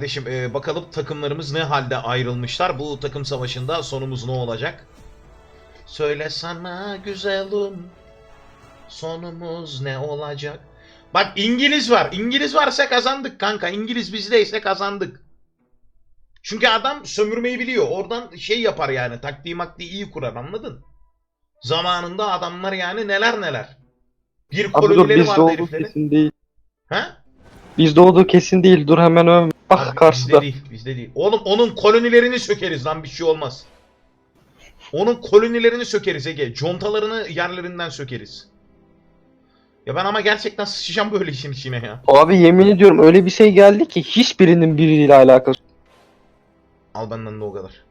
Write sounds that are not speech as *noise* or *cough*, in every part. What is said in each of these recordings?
Kardeşim e, bakalım takımlarımız ne halde ayrılmışlar. Bu takım savaşında sonumuz ne olacak? Söyle sana güzelim sonumuz ne olacak? Bak İngiliz var. İngiliz varsa kazandık kanka. İngiliz bizdeyse kazandık. Çünkü adam sömürmeyi biliyor. Oradan şey yapar yani. Taktiği maktiği iyi kurar anladın? Zamanında adamlar yani neler neler. Bir kolonileri vardı heriflerin. kesin değil. Ha? Bizde olduğu kesin değil. Dur hemen ön. Bak Abi karşıda. Bizde değil, bizde değil. Oğlum onun kolonilerini sökeriz lan bir şey olmaz. Onun kolonilerini sökeriz Ege. Contalarını yerlerinden sökeriz. Ya ben ama gerçekten sıçacağım böyle işin içine ya. Abi yemin ediyorum öyle bir şey geldi ki hiçbirinin biriyle alakası. Al benden de o kadar.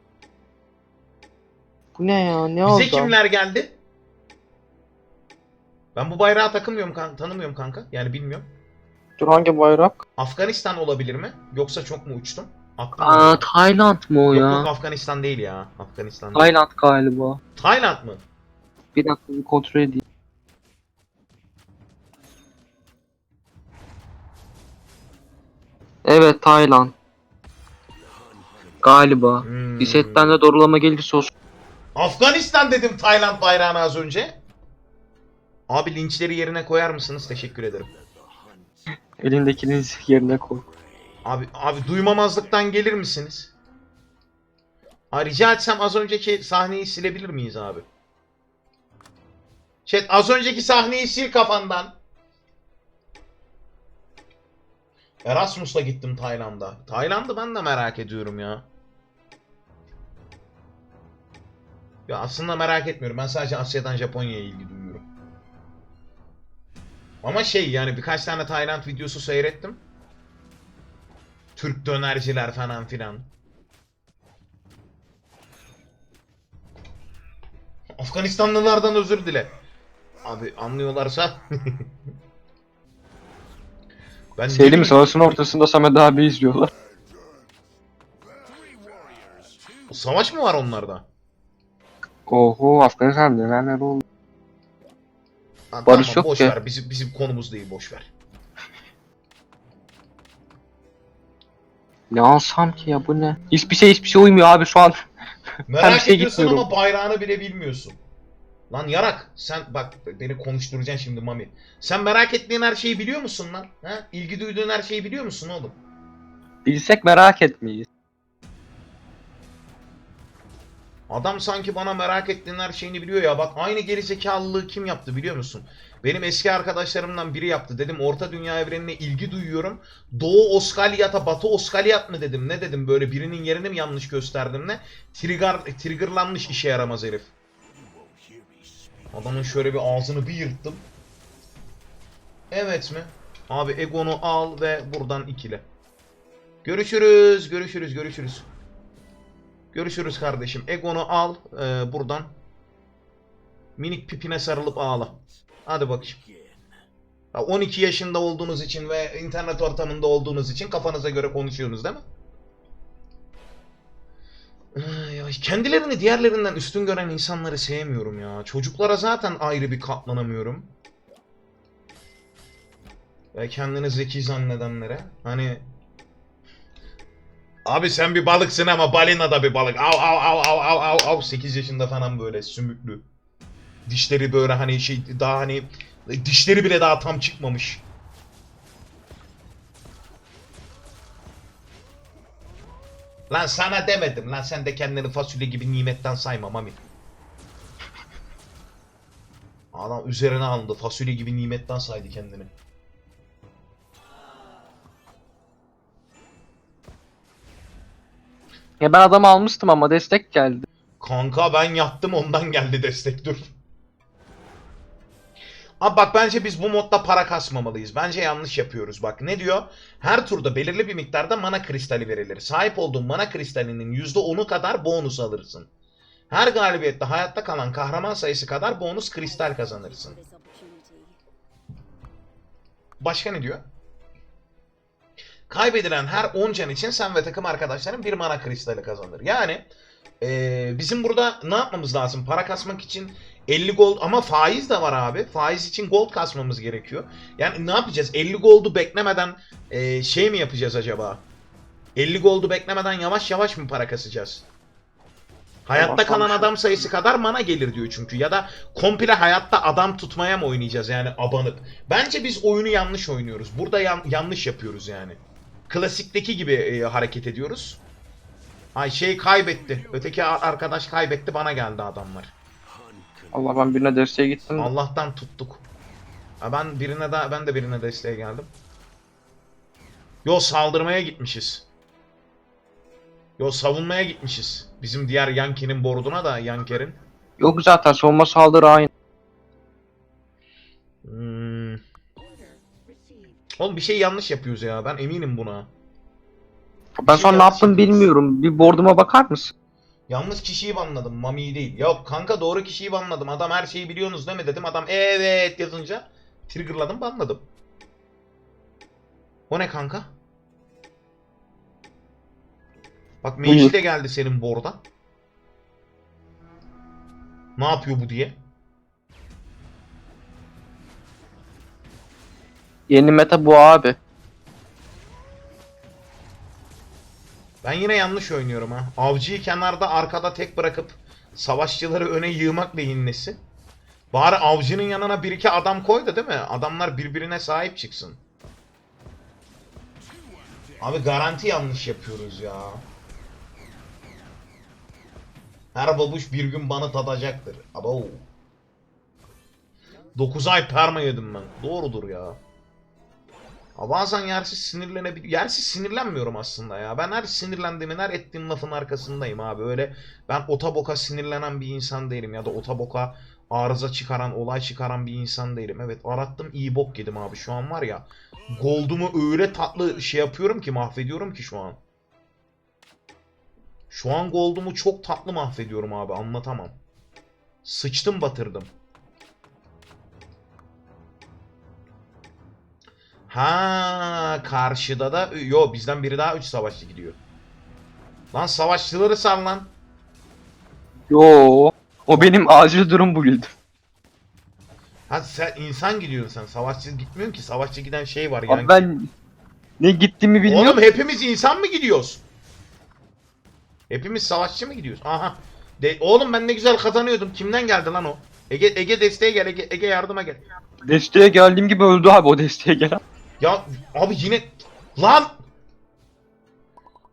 Bu ne ya? Ne oldu? Bize kimler geldi? Ben bu bayrağı takılmıyorum kanka, tanımıyorum kanka. Yani bilmiyorum. Dur hangi bayrak? Afganistan olabilir mi? Yoksa çok mu uçtum? Aklım Aa Tayland mı o yok, ya? yok Afganistan değil ya. Afganistan değil. Tayland galiba. Tayland mı? Bir dakika bir kontrol edeyim. Evet Tayland. Galiba. Hmm. Bir setten de doğrulama gelirse o Afganistan dedim Tayland bayrağına az önce. Abi linçleri yerine koyar mısınız? Teşekkür ederim. Elindekini yerine koy. Abi abi duymamazlıktan gelir misiniz? Ha, rica etsem az önceki sahneyi silebilir miyiz abi? Chat az önceki sahneyi sil kafandan. Erasmus'la gittim Tayland'a. Tayland'ı ben de merak ediyorum ya. Ya aslında merak etmiyorum. Ben sadece Asya'dan Japonya'ya ilgi. Ama şey yani birkaç tane Tayland videosu seyrettim. Türk dönerciler falan filan. Afganistanlılardan özür dile. Abi anlıyorlarsa. *laughs* ben Şey mi? dedim- Savaşın ortasında Samet abi izliyorlar. Savaş mı var onlarda? Oho Afganistan'da neler oldu? Ha, Barış tamam, yok boş ki. ver. Bizim bizim konumuz değil boş ver. Ne alsam ki ya bu ne? Hiçbir şey hiçbir şey uymuyor abi şu an. *laughs* Merak şey ediyorsun gitmiyorum. ama bayrağını bile bilmiyorsun. Lan yarak sen bak beni konuşturacaksın şimdi Mami. Sen merak ettiğin her şeyi biliyor musun lan? Ha? İlgi duyduğun her şeyi biliyor musun oğlum? Bilsek merak etmeyiz. Adam sanki bana merak ettiğin her şeyini biliyor ya. Bak aynı gerizekalılığı kim yaptı biliyor musun? Benim eski arkadaşlarımdan biri yaptı. Dedim Orta Dünya evrenine ilgi duyuyorum. Doğu Oskalyat'a Batı Oskalyat mı dedim. Ne dedim böyle birinin yerini mi yanlış gösterdim ne? Trigger, triggerlanmış işe yaramaz herif. Adamın şöyle bir ağzını bir yırttım. Evet mi? Abi Egon'u al ve buradan ikile. Görüşürüz, görüşürüz, görüşürüz. Görüşürüz kardeşim. Egon'u al e, buradan. Minik pipine sarılıp ağla. Hadi bakayım. Ya 12 yaşında olduğunuz için ve internet ortamında olduğunuz için kafanıza göre konuşuyorsunuz değil mi? Kendilerini diğerlerinden üstün gören insanları sevmiyorum ya. Çocuklara zaten ayrı bir katlanamıyorum. Ve kendini zeki zannedenlere. Hani Abi sen bir balıksın ama balina da bir balık. Av av av av av av av 8 yaşında falan böyle sümüklü. Dişleri böyle hani şey daha hani dişleri bile daha tam çıkmamış. Lan sana demedim lan sen de kendini fasulye gibi nimetten sayma mami. Adam üzerine alındı fasulye gibi nimetten saydı kendini. Ya ben adamı almıştım ama destek geldi. Kanka ben yattım ondan geldi destek dur. Abi bak bence biz bu modda para kasmamalıyız. Bence yanlış yapıyoruz. Bak ne diyor? Her turda belirli bir miktarda mana kristali verilir. Sahip olduğun mana kristalinin %10'u kadar bonus alırsın. Her galibiyette hayatta kalan kahraman sayısı kadar bonus kristal kazanırsın. Başka ne diyor? Kaybedilen her 10 can için sen ve takım arkadaşların bir mana kristali kazanır. Yani ee, bizim burada ne yapmamız lazım? Para kasmak için 50 gold ama faiz de var abi. Faiz için gold kasmamız gerekiyor. Yani ne yapacağız? 50 goldu beklemeden ee, şey mi yapacağız acaba? 50 goldu beklemeden yavaş yavaş mı para kasacağız? Hayatta kalan adam sayısı kadar mana gelir diyor çünkü. Ya da komple hayatta adam tutmaya mı oynayacağız yani abanıp. Bence biz oyunu yanlış oynuyoruz. Burada yan- yanlış yapıyoruz yani. Klasikteki gibi e, hareket ediyoruz. Ay şey kaybetti. Öteki arkadaş kaybetti bana geldi adamlar. Allah ben birine desteğe gittim. de. Allah'tan tuttuk. Ha ben birine de ben de birine desteğe geldim. Yo saldırmaya gitmişiz. Yo savunmaya gitmişiz. Bizim diğer Yankee'nin borduna da Yanker'in. Yok zaten savunma saldırı aynı. Hmm. Oğlum bir şey yanlış yapıyoruz ya. Ben eminim buna. Ben şey şu an ne yaptım bilmiyorum. Bir boarduma bakar mısın? Yanlış kişiyi banladım. Mami'yi değil. Yok kanka doğru kişiyi banladım. Adam her şeyi biliyorsunuz değil mi dedim. Adam evet yazınca triggerladım banladım. O ne kanka? Bak Meishi de geldi senin borda. Ne yapıyor bu diye. Yeni meta bu abi. Ben yine yanlış oynuyorum ha. Avcıyı kenarda arkada tek bırakıp savaşçıları öne yığmak neyin nesi? Bari avcının yanına bir iki adam koy da değil mi? Adamlar birbirine sahip çıksın. Abi garanti yanlış yapıyoruz ya. Her babuş bir gün bana tadacaktır. Abo. 9 ay perma yedim ben. Doğrudur ya. Bazen yersiz sinirlenebilir. Yersiz sinirlenmiyorum aslında ya. Ben her sinirlendiğimin, her ettiğim lafın arkasındayım abi. Öyle ben ota boka sinirlenen bir insan değilim. Ya da ota boka arıza çıkaran, olay çıkaran bir insan değilim. Evet arattım iyi bok yedim abi. Şu an var ya. Gold'umu öyle tatlı şey yapıyorum ki mahvediyorum ki şu an. Şu an Gold'umu çok tatlı mahvediyorum abi. Anlatamam. Sıçtım batırdım. Ha karşıda da yo bizden biri daha 3 savaşçı gidiyor. Lan savaşçıları sal lan. Yo. O benim acil durum build'im. Ha sen insan gidiyorsun sen. Savaşçı gitmiyorsun ki. Savaşçı giden şey var Abi yani. ben ne gittiğimi bilmiyorum. Oğlum hepimiz insan mı gidiyoruz? Hepimiz savaşçı mı gidiyoruz? Aha. De oğlum ben ne güzel kazanıyordum. Kimden geldi lan o? Ege Ege desteğe gel. Ege, Ege yardıma gel. Desteğe geldiğim gibi öldü abi o desteğe gelen. Ya abi yine lan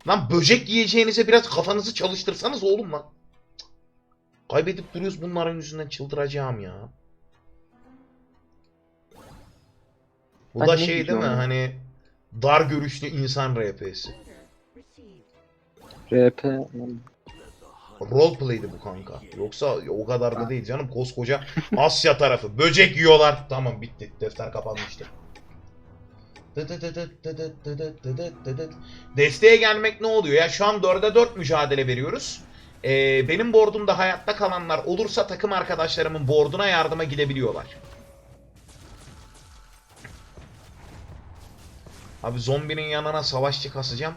Lan böcek yiyeceğinize biraz kafanızı çalıştırsanız oğlum lan. Kaybedip duruyoruz bunların yüzünden çıldıracağım ya. Bu Ben da şey değil mi hani dar görüşlü insan RP'si. RP. Roleplay'di bu kanka. Yoksa o kadar da değil canım. Koskoca Asya tarafı. Böcek yiyorlar. Tamam bitti. Defter kapanmıştır. Desteğe gelmek ne oluyor? Ya şu an 4'e 4 mücadele veriyoruz. Ee, benim bordumda hayatta kalanlar olursa takım arkadaşlarımın borduna yardıma gidebiliyorlar. Abi zombinin yanına savaşçı kasacağım.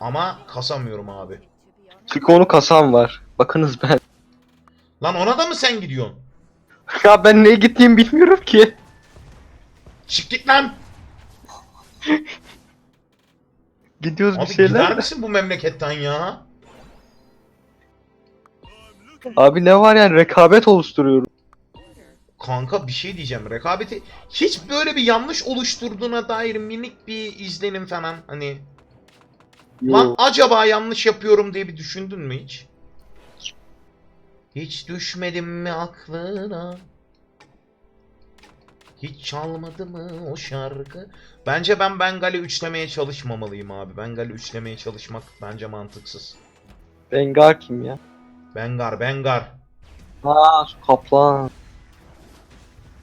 Ama kasamıyorum abi. Çünkü onu kasan var. Bakınız ben. Lan ona da mı sen gidiyorsun? Ya ben neye gittiğimi bilmiyorum ki. Çık git lan. *laughs* Gidiyoruz Abi bir şeyler. gider de. misin bu memleketten ya? Abi ne var yani rekabet oluşturuyorum. Kanka bir şey diyeceğim. Rekabeti hiç böyle bir yanlış oluşturduğuna dair minik bir izlenim falan hani. Lan Yo. acaba yanlış yapıyorum diye bir düşündün mü hiç? Hiç düşmedim mi aklına? Hiç çalmadı mı o şarkı? Bence ben Bengal'i üçlemeye çalışmamalıyım abi. Bengal'i üçlemeye çalışmak bence mantıksız. Bengar kim ya? Bengar, Bengar. Aa şu kaplan.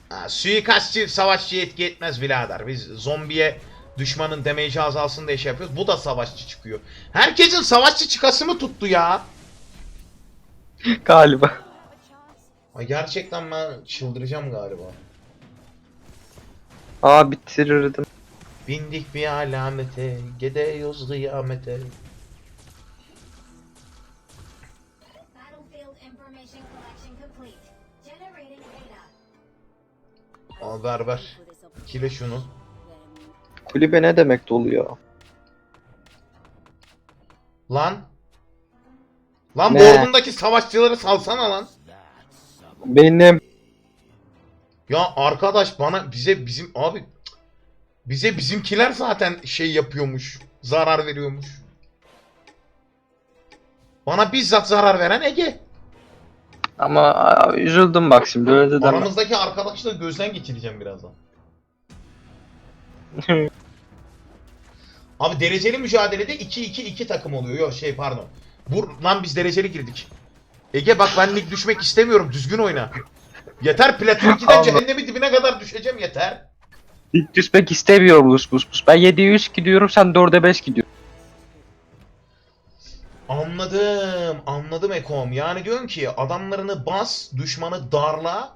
Ha, suikastçı savaşçı etki etmez birader. Biz zombiye düşmanın damage'i azalsın diye şey yapıyoruz. Bu da savaşçı çıkıyor. Herkesin savaşçı çıkası mı tuttu ya? Galiba. Ay gerçekten ben çıldıracağım galiba. Aa bitirirdim. Bindik bir alamete, gidiyoruz kıyamete. Al ver ver. Kile şunu. Kulübe ne demek doluyor? Lan. Lan Ne? bordundaki savaşçıları salsana lan. Benim. Ya arkadaş bana bize bizim abi bize bizimkiler zaten şey yapıyormuş. Zarar veriyormuş. Bana bizzat zarar veren Ege. Ama aa, üzüldüm bak şimdi öyle de deme. Aramızdaki arkadaşlığı gözden geçireceğim birazdan. *laughs* Abi dereceli mücadelede 2-2-2 takım oluyor. Yok şey pardon. Bu lan biz dereceli girdik. Ege bak ben lig düşmek istemiyorum. Düzgün oyna. Yeter Platin 2'den Allah. cehennemin dibine kadar düşeceğim yeter. Hiç düşmek istemiyorum Lus Bus Bus. Ben 7'ye 3 gidiyorum sen 4'e 5 gidiyorsun. Anladım. Anladım Ekom. Yani diyorsun ki adamlarını bas, düşmanı darla.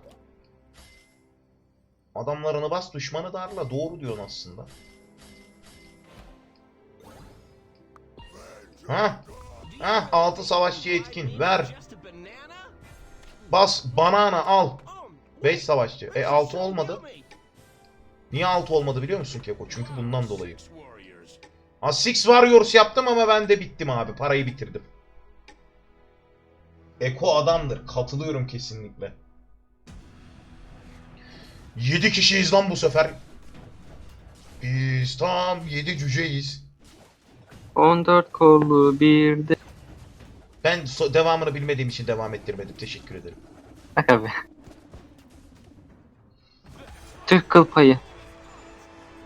Adamlarını bas, düşmanı darla. Doğru diyorsun aslında. Ha? Ha? Altı savaşçı etkin. Ver. Bas, banana al. 5 savaşçı. E 6 olmadı. Niye 6 olmadı biliyor musun Keko? Çünkü bundan dolayı. Ha Six Warriors yaptım ama ben de bittim abi. Parayı bitirdim. Eko adamdır. Katılıyorum kesinlikle. 7 kişiyiz lan bu sefer. Biz tam 7 cüceyiz. 14 kollu bir de. Ben so- devamını bilmediğim için devam ettirmedim. Teşekkür ederim. Abi. Kıl payı.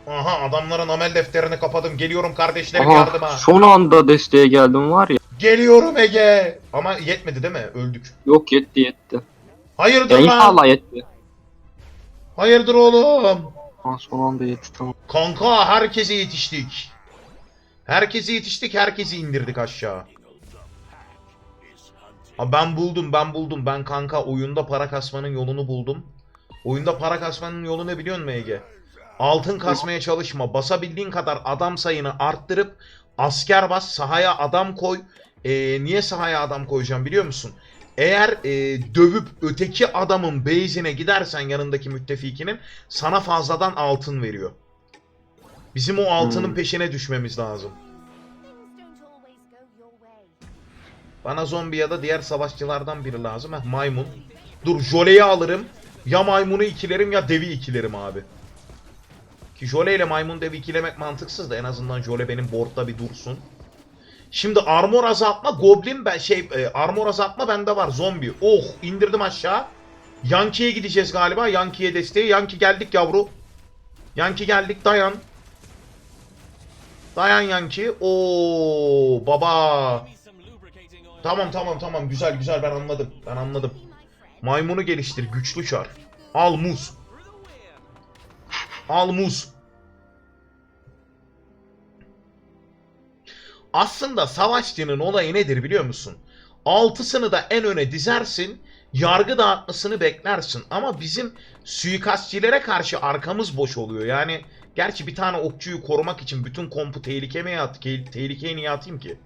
Aha adamların amel defterini kapadım. Geliyorum kardeşlerim Aha, yardıma. son anda desteğe geldim var ya. Geliyorum Ege. Ama yetmedi değil mi? Öldük. Yok yetti yetti. Hayırdır Ya lan? inşallah yetti. Hayırdır oğlum? Ha, son anda yetti tamam. Kanka herkese yetiştik. Herkese yetiştik, herkesi indirdik aşağı. Ha ben buldum, ben buldum. Ben kanka oyunda para kasmanın yolunu buldum. Oyunda para kasmanın yolu ne biliyor musun Ege? Altın kasmaya çalışma. Basabildiğin kadar adam sayını arttırıp asker bas, sahaya adam koy. Ee, niye sahaya adam koyacağım biliyor musun? Eğer e, dövüp öteki adamın base'ine gidersen yanındaki müttefikinin sana fazladan altın veriyor. Bizim o altının Hmm. peşine düşmemiz lazım. Bana zombi ya da diğer savaşçılardan biri lazım. Heh, maymun. Dur Jole'yi alırım. Ya maymunu ikilerim ya devi ikilerim abi. Ki Jole ile maymun devi ikilemek mantıksız da en azından Jole benim boardda bir dursun. Şimdi armor azaltma goblin ben şey e, armor azaltma bende var zombi. Oh indirdim aşağı. Yankee'ye gideceğiz galiba. Yankee'ye desteği. Yankee geldik yavru. Yankee geldik dayan. Dayan Yankee. Oo baba. Tamam tamam tamam güzel güzel ben anladım. Ben anladım. Maymunu geliştir güçlü çar. Al muz. Al muz. Aslında savaşçının olayı nedir biliyor musun? Altısını da en öne dizersin. Yargı dağıtmasını beklersin. Ama bizim suikastçilere karşı arkamız boş oluyor. Yani gerçi bir tane okçuyu korumak için bütün kompu tehlikeye at, tehlikeye niye atayım ki?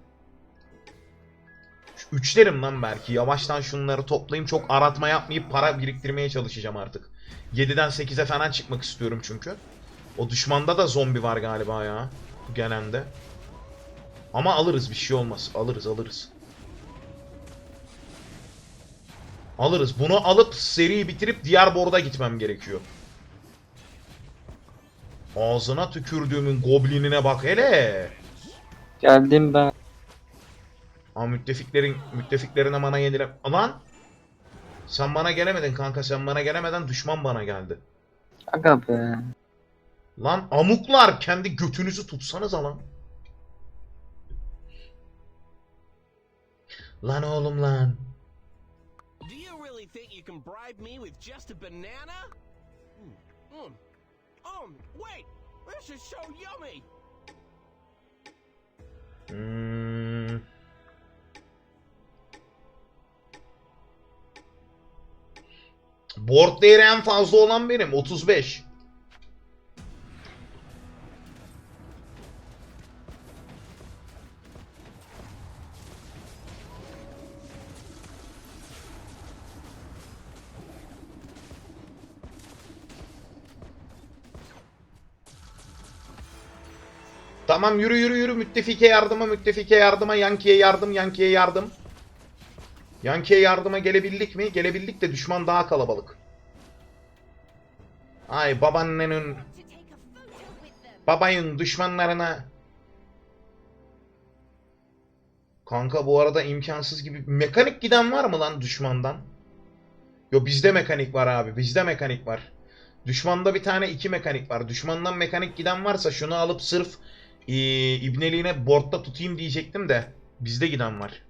Üçlerim lan belki. Yavaştan şunları toplayayım. Çok aratma yapmayıp para biriktirmeye çalışacağım artık. 7'den 8'e falan çıkmak istiyorum çünkü. O düşmanda da zombi var galiba ya. Gelende. Ama alırız bir şey olmaz. Alırız alırız. Alırız. Bunu alıp seriyi bitirip diğer borda gitmem gerekiyor. Ağzına tükürdüğümün goblinine bak hele. Geldim ben. Ama müttefiklerin müttefiklerine bana yenile... Lan! Sen bana gelemedin kanka. Sen bana gelemeden düşman bana geldi. Aga be. Lan amuklar kendi götünüzü tutsanız lan. Lan oğlum lan. Do you really think you can bribe me with just a banana? Mm. Um, wait! This is so yummy! Hmm. Board değeri en fazla olan benim 35. Tamam yürü yürü yürü. Müttefike yardıma, müttefike yardıma. Yanki'ye yardım, Yanki'ye yardım. Yanki'ye yardıma gelebildik mi? Gelebildik de düşman daha kalabalık. Ay babaannenin, babayın düşmanlarına. Kanka bu arada imkansız gibi. Mekanik giden var mı lan düşmandan? Yo bizde mekanik var abi. Bizde mekanik var. Düşmanda bir tane iki mekanik var. Düşmandan mekanik giden varsa şunu alıp sırf ee, ibneliğine boardda tutayım diyecektim de. Bizde giden var.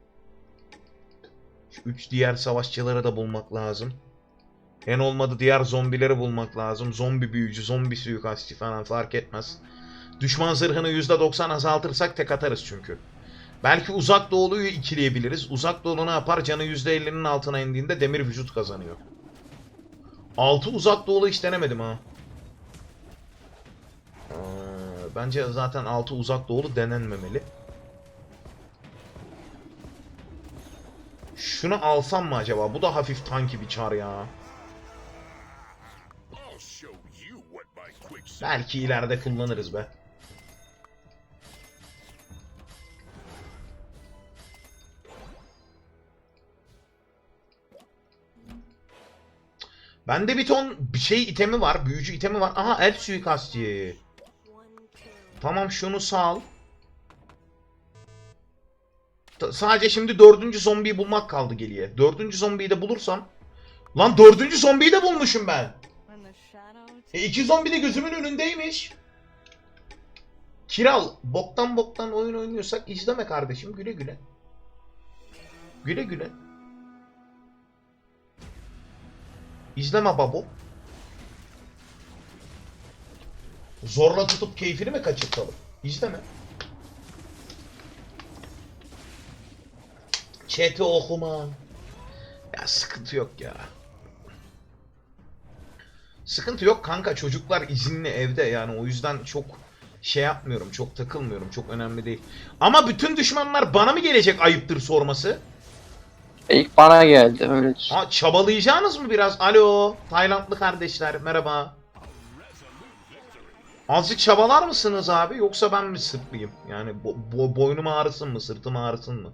Şu üç diğer savaşçıları da bulmak lazım. En olmadı diğer zombileri bulmak lazım. Zombi büyücü, zombi suikastçı falan fark etmez. Düşman zırhını %90 azaltırsak tek atarız çünkü. Belki uzak doğuluyu ikileyebiliriz. Uzak doğulu ne yapar? Canı %50'nin altına indiğinde demir vücut kazanıyor. 6 uzak doğulu hiç denemedim ha. Ee, bence zaten 6 uzak doğulu denenmemeli. Şunu alsam mı acaba? Bu da hafif tanki bir çar ya. Belki ileride kullanırız be. Bende bir ton bir şey itemi var. Büyücü itemi var. Aha el suikastçı. Tamam şunu sal. Sadece şimdi dördüncü zombiyi bulmak kaldı geriye. Dördüncü zombiyi de bulursam. Lan dördüncü zombiyi de bulmuşum ben. E iki zombi de gözümün önündeymiş. Kiral, boktan boktan oyun oynuyorsak izleme kardeşim güle güle. Güle güle. İzleme babo. Zorla tutup keyfini mi kaçırtalım? İzleme. Chat'i okuma. Ya sıkıntı yok ya. Sıkıntı yok kanka çocuklar izinli evde yani o yüzden çok şey yapmıyorum çok takılmıyorum çok önemli değil. Ama bütün düşmanlar bana mı gelecek ayıptır sorması? İlk bana geldi öyle düşün. Ha çabalayacağınız mı biraz? Alo Taylandlı kardeşler merhaba. Azıcık çabalar mısınız abi yoksa ben mi sırtlıyım? Yani bo- bo- boynum ağrısın mı sırtım ağrısın mı?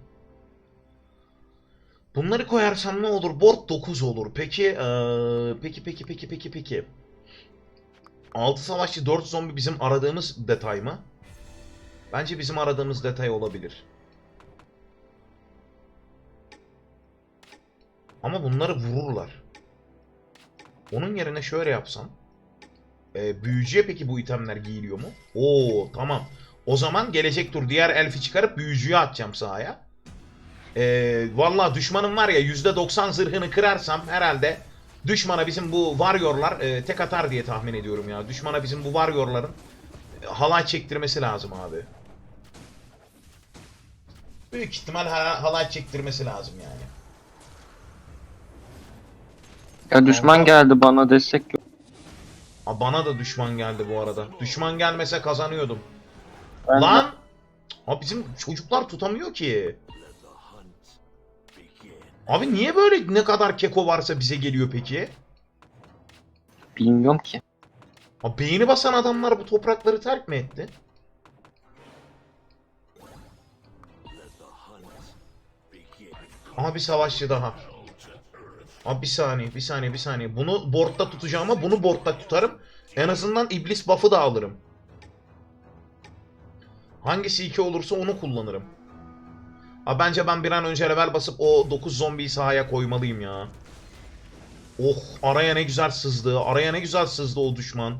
Bunları koyarsam ne olur? Board 9 olur. Peki eee, peki peki peki peki peki. 6 savaşçı 4 zombi bizim aradığımız detay mı? Bence bizim aradığımız detay olabilir. Ama bunları vururlar. Onun yerine şöyle yapsam. Ee, büyücüye peki bu itemler giyiliyor mu? Oo tamam. O zaman gelecek tur diğer elfi çıkarıp büyücüye atacağım sahaya. Ee, Valla düşmanım var ya %90 zırhını kırarsam herhalde düşmana bizim bu warriorlar e, tek atar diye tahmin ediyorum ya. Düşmana bizim bu warriorların e, halay çektirmesi lazım abi. Büyük ihtimal ha- halay çektirmesi lazım yani. Ya düşman geldi bana destek yok. Aa, bana da düşman geldi bu arada. Düşman gelmese kazanıyordum. Ben de- Lan! Abi bizim çocuklar tutamıyor ki. Abi niye böyle ne kadar keko varsa bize geliyor peki? bilmiyorum ki. Abi beyni basan adamlar bu toprakları terk mi etti? Aha bir savaşçı daha. Abi bir saniye, bir saniye, bir saniye. Bunu boardda tutacağım ama bunu boardda tutarım. En azından iblis buff'ı da alırım. Hangisi 2 olursa onu kullanırım. Abi bence ben bir an önce level basıp o 9 zombiyi sahaya koymalıyım ya. Oh araya ne güzel sızdı. Araya ne güzel sızdı o düşman.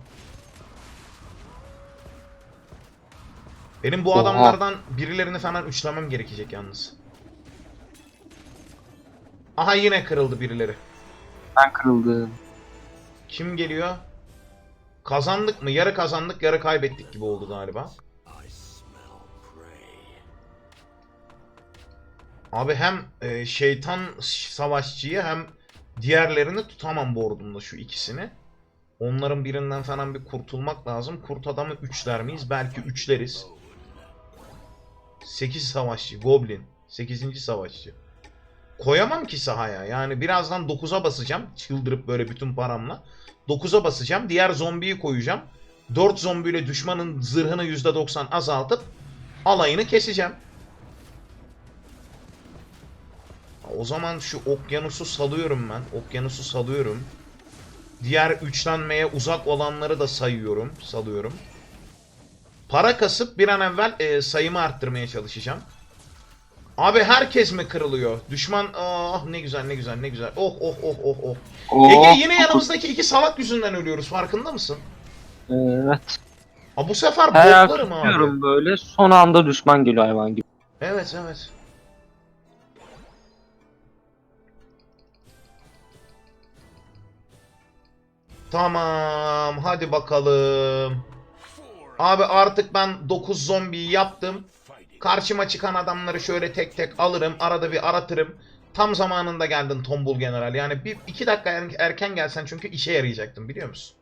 Benim bu Oha. adamlardan birilerini falan üçlemem gerekecek yalnız. Aha yine kırıldı birileri. Ben kırıldım. Kim geliyor? Kazandık mı? Yarı kazandık, yarı kaybettik gibi oldu galiba. Abi hem e, şeytan savaşçıyı hem diğerlerini tutamam boardumda şu ikisini. Onların birinden falan bir kurtulmak lazım. Kurt adamı üçler miyiz? Belki üçleriz. 8 savaşçı. Goblin. 8. savaşçı. Koyamam ki sahaya. Yani birazdan 9'a basacağım. Çıldırıp böyle bütün paramla. 9'a basacağım. Diğer zombiyi koyacağım. 4 zombiyle düşmanın zırhını %90 azaltıp alayını keseceğim. O zaman şu okyanusu salıyorum ben. Okyanusu salıyorum. Diğer üçlenmeye uzak olanları da sayıyorum, salıyorum. Para kasıp bir an evvel e, sayımı arttırmaya çalışacağım. Abi herkes mi kırılıyor? Düşman ah ne güzel ne güzel ne güzel. Oh oh oh oh oh. Ege Oo, yine yanımızdaki iki salak yüzünden ölüyoruz farkında mısın? Evet. Aa, bu sefer Her botlarım abi. böyle. Son anda düşman geliyor hayvan gibi. Evet evet. Tamam hadi bakalım. Abi artık ben 9 zombiyi yaptım. Karşıma çıkan adamları şöyle tek tek alırım. Arada bir aratırım. Tam zamanında geldin Tombul General. Yani bir iki dakika er- erken gelsen çünkü işe yarayacaktın biliyor musun?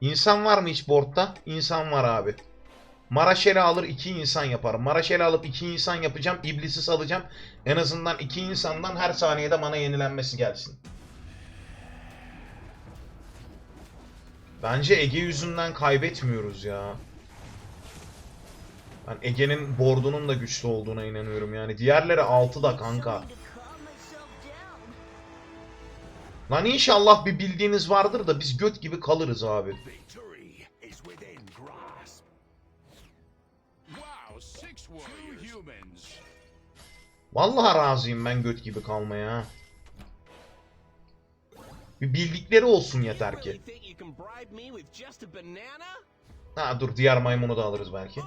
İnsan var mı hiç boardta? İnsan var abi. Maraşeli alır iki insan yaparım. Maraşeli alıp iki insan yapacağım. İblisi salacağım. En azından iki insandan her saniyede bana yenilenmesi gelsin. Bence Ege yüzünden kaybetmiyoruz ya. Ben Ege'nin boardunun da güçlü olduğuna inanıyorum yani. Diğerleri 6 da kanka. Lan inşallah bir bildiğiniz vardır da biz göt gibi kalırız abi. Vallahi razıyım ben göt gibi kalmaya. Bir bildikleri olsun yeter ki. Ha dur diğer maymunu da alırız belki.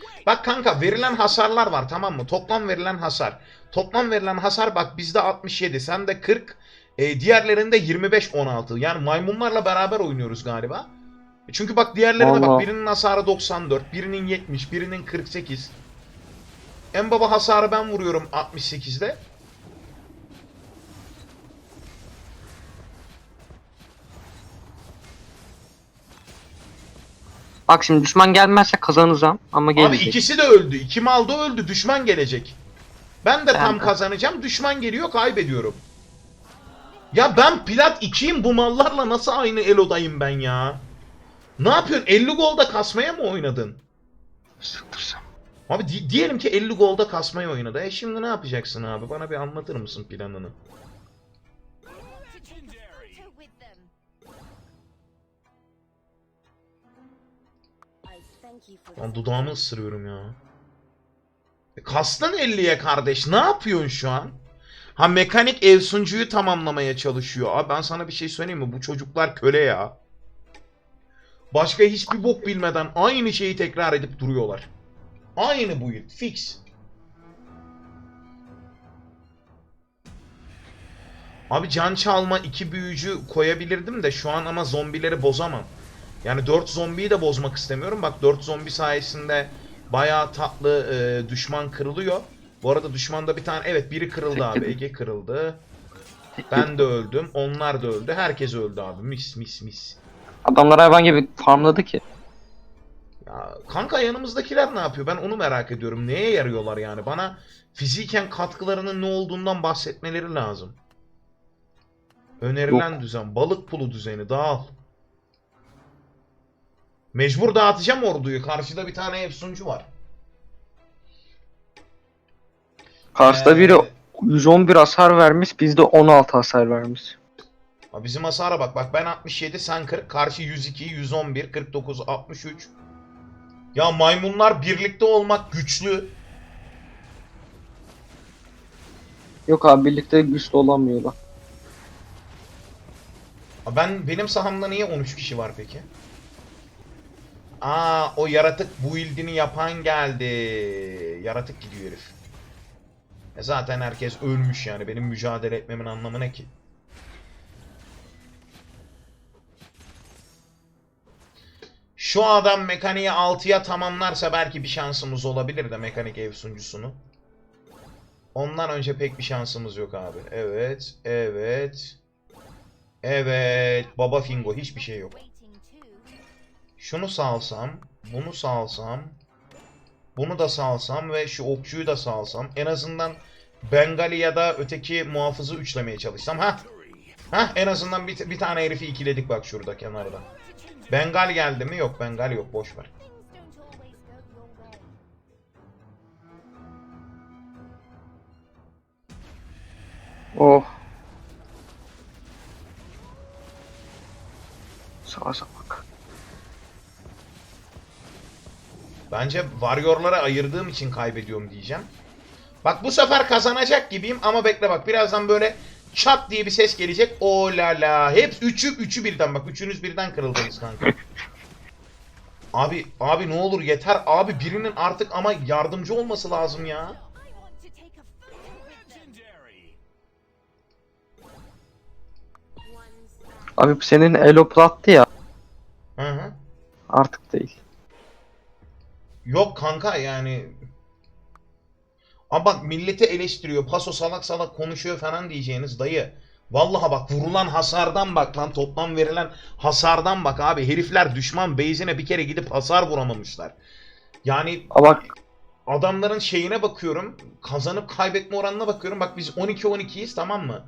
Wait. Bak kanka verilen hasarlar var tamam mı? Toplam verilen hasar. Toplam verilen hasar bak bizde 67, sende 40, e, diğerlerinde 25-16. Yani maymunlarla beraber oynuyoruz galiba. E Çünkü bak diğerlerine bak Vallahi. birinin hasarı 94, birinin 70, birinin 48. En baba hasarı ben vuruyorum 68'de. Bak şimdi düşman gelmezse kazanacağım ama Abi gelecek. ikisi de öldü. İki mal da öldü. Düşman gelecek. Ben de tam Ben kazanacağım. Düşman geliyor kaybediyorum. Ya ben plat 2'yim bu mallarla nasıl aynı elodayım ben ya? Ne yapıyorsun? 50 golda kasmaya mı oynadın? Sıktırsam. Abi di- diyelim ki 50 golda kasmaya oynadı. E şimdi ne yapacaksın abi? Bana bir anlatır mısın planını? Lan dudağımı ısırıyorum ya. E, Kastın 50'ye kardeş. Ne yapıyorsun şu an? Ha mekanik ev sunucuyu tamamlamaya çalışıyor. Abi ben sana bir şey söyleyeyim mi? Bu çocuklar köle ya. Başka hiçbir bok bilmeden aynı şeyi tekrar edip duruyorlar. Aynı bu yıl. Fix. Abi can çalma iki büyücü koyabilirdim de şu an ama zombileri bozamam. Yani 4 zombiyi de bozmak istemiyorum. Bak 4 zombi sayesinde bayağı tatlı e, düşman kırılıyor. Bu arada düşmanda bir tane evet biri kırıldı abi. Ege kırıldı. Ben de öldüm. Onlar da öldü. Herkes öldü abi. Mis mis mis. Adamlar hayvan gibi farmladı ki. Ya kanka yanımızdakiler ne yapıyor? Ben onu merak ediyorum. Neye yarıyorlar yani? Bana fiziken katkılarının ne olduğundan bahsetmeleri lazım. Önerilen düzen. Balık pulu düzeni. Dağıl. Mecbur dağıtacağım orduyu. Karşıda bir tane efsuncu var. Karşıda Ee, biri 111 hasar vermiş, bizde 16 hasar vermiş. Ha, Bizim hasara bak. Bak ben 67, sen 40. Karşı 102, 111, 49, 63. Ya maymunlar birlikte olmak güçlü. Yok abi birlikte güçlü olamıyorlar. Ha, Ben benim sahamda niye 13 kişi var peki? Aa o yaratık bu ildini yapan geldi. Yaratık gidiyor herif. E zaten herkes ölmüş yani. Benim mücadele etmemin anlamı ne ki? Şu adam mekaniği 6'ya tamamlarsa belki bir şansımız olabilir de mekanik ev sunucusunu. Ondan önce pek bir şansımız yok abi. Evet, evet. Evet, Baba Fingo hiçbir şey yok. Şunu salsam, bunu salsam, bunu da salsam ve şu okçuyu da salsam. En azından Bengali ya da öteki muhafızı üçlemeye çalışsam. Ha, ha en azından bir, bir tane herifi ikiledik bak şurada kenarda. Bengal geldi mi? Yok Bengal yok boş ver. Oh. Sağa sağa Bence Warrior'lara ayırdığım için kaybediyorum diyeceğim. Bak bu sefer kazanacak gibiyim ama bekle bak birazdan böyle çat diye bir ses gelecek. O la la. Hep üçü üçü birden bak. Üçünüz birden kırıldınız kanka. *laughs* Abi abi ne olur yeter abi birinin artık ama yardımcı olması lazım ya. Abi bu senin elo plattı ya. Hı hı. Artık değil. Yok kanka yani. Ama bak milleti eleştiriyor. Paso salak salak konuşuyor falan diyeceğiniz dayı. Vallahi bak vurulan hasardan bak lan toplam verilen hasardan bak abi. Herifler düşman base'ine bir kere gidip hasar vuramamışlar. Yani Ama bak adamların şeyine bakıyorum. Kazanıp kaybetme oranına bakıyorum. Bak biz 12-12'yiz tamam mı?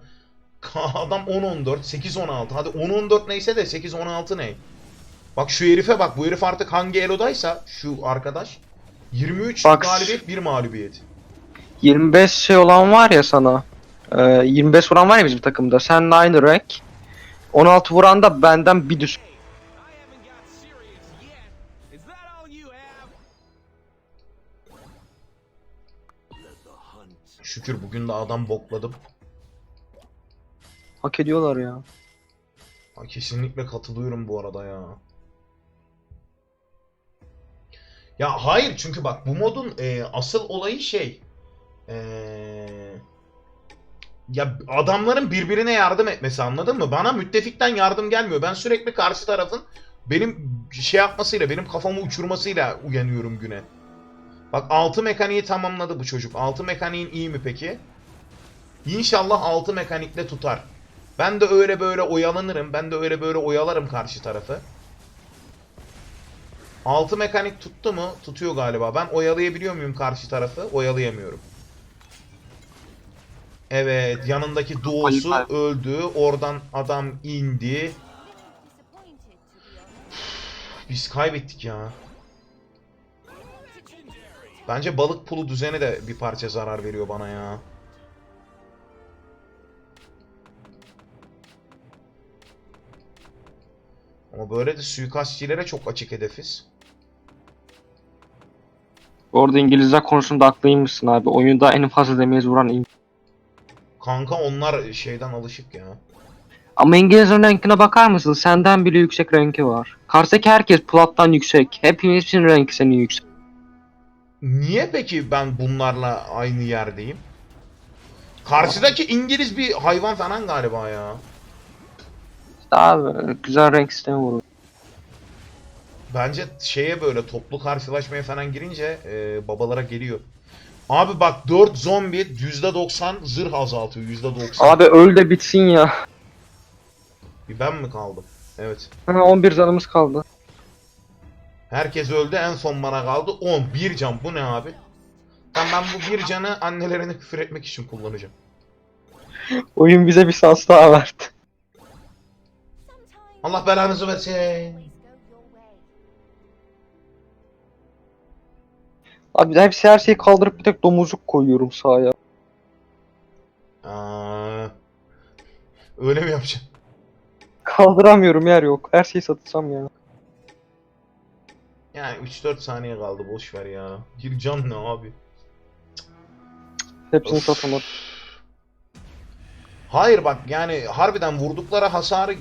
Adam 10-14, 8-16. Hadi 10-14 neyse de 8-16 ne? Bak şu herife bak. Bu herif artık hangi elodaysa şu arkadaş. 23 Bak- galibiyet 1 mağlubiyet. 25 şey olan var ya sana. e, 25 vuran var ya bizim takımda. Seninle aynı rank. 16 vuran da benden bir düş. Şükür bugün de adam bokladım. Hak ediyorlar ya. Ha, kesinlikle katılıyorum bu arada ya. Ya hayır çünkü bak bu modun e, asıl olayı şey. E, ya adamların birbirine yardım etmesi anladın mı? Bana müttefikten yardım gelmiyor. Ben sürekli karşı tarafın benim şey yapmasıyla, benim kafamı uçurmasıyla uyanıyorum güne. Bak 6 mekaniği tamamladı bu çocuk. 6 mekaniğin iyi mi peki? İnşallah 6 mekanikle tutar. Ben de öyle böyle oyalanırım. Ben de öyle böyle oyalarım karşı tarafı. Altı mekanik tuttu mu? Tutuyor galiba. Ben oyalayabiliyor muyum karşı tarafı? Oyalayamıyorum. Evet, yanındaki duosu öldü. Oradan adam indi. Biz kaybettik ya. Bence balık pulu düzeni de bir parça zarar veriyor bana ya. Ama böyle de suikastçilere çok açık hedefiz. Bu arada İngilizler konusunda haklıymışsın abi. Oyunda en fazla damage vuran Kanka onlar şeyden alışık ya. Ama İngilizlerin rankine bakar mısın? Senden bile yüksek ranki var. Karşıdaki herkes plattan yüksek. Hepimizin ranki senin yüksek. Niye peki ben bunlarla aynı yerdeyim? Karşıdaki İngiliz bir hayvan falan galiba ya. İşte abi güzel rank sistemi var. Bence şeye böyle toplu karşılaşmaya falan girince e, babalara geliyor. Abi bak 4 zombi %90 zırh azaltıyor %90. Abi öl de bitsin ya. Bir ben mi kaldım? Evet. Ha, 11 canımız kaldı. Herkes öldü en son bana kaldı 10. Bir can bu ne abi? Ben, ben bu bir canı annelerine küfür etmek için kullanacağım. Oyun bize bir şans daha verdi. Allah belanızı versin. Abi hepsi her şeyi kaldırıp bir tek domuzcuk koyuyorum sahaya. Aa, öyle mi yapacağım? Kaldıramıyorum yer yok. Her şeyi satırsam ya. Yani 3-4 saniye kaldı boş ver ya. Bir can ne abi? Hepsini Of. satamadım. Hayır bak yani harbiden vurdukları hasarı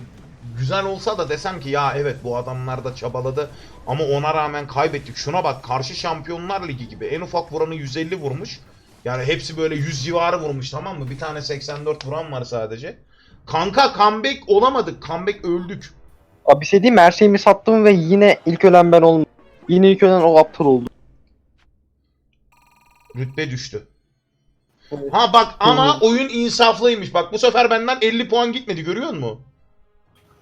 güzel olsa da desem ki ya evet bu adamlar da çabaladı ama ona rağmen kaybettik. Şuna bak karşı Şampiyonlar Ligi gibi en ufak vuranı 150 vurmuş. Yani hepsi böyle 100 civarı vurmuş tamam mı? Bir tane 84 vuran var sadece. Kanka comeback olamadık. Comeback öldük. Abi bir şey diyeyim mi? Her şeyimi sattım ve yine ilk ölen ben olmadım. Yine ilk ölen o aptal oldu. Rütbe düştü. Evet. Ha bak ama oyun insaflıymış. Bak bu sefer benden 50 puan gitmedi görüyor musun?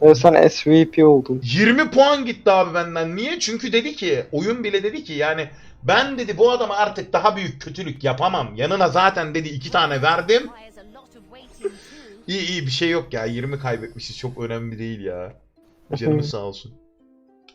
Ve sen SVP oldun. 20 puan gitti abi benden. Niye? Çünkü dedi ki, oyun bile dedi ki yani ben dedi bu adama artık daha büyük kötülük yapamam. Yanına zaten dedi iki tane verdim. İyi iyi bir şey yok ya. 20 kaybetmişiz. Çok önemli değil ya. Canımız sağ olsun.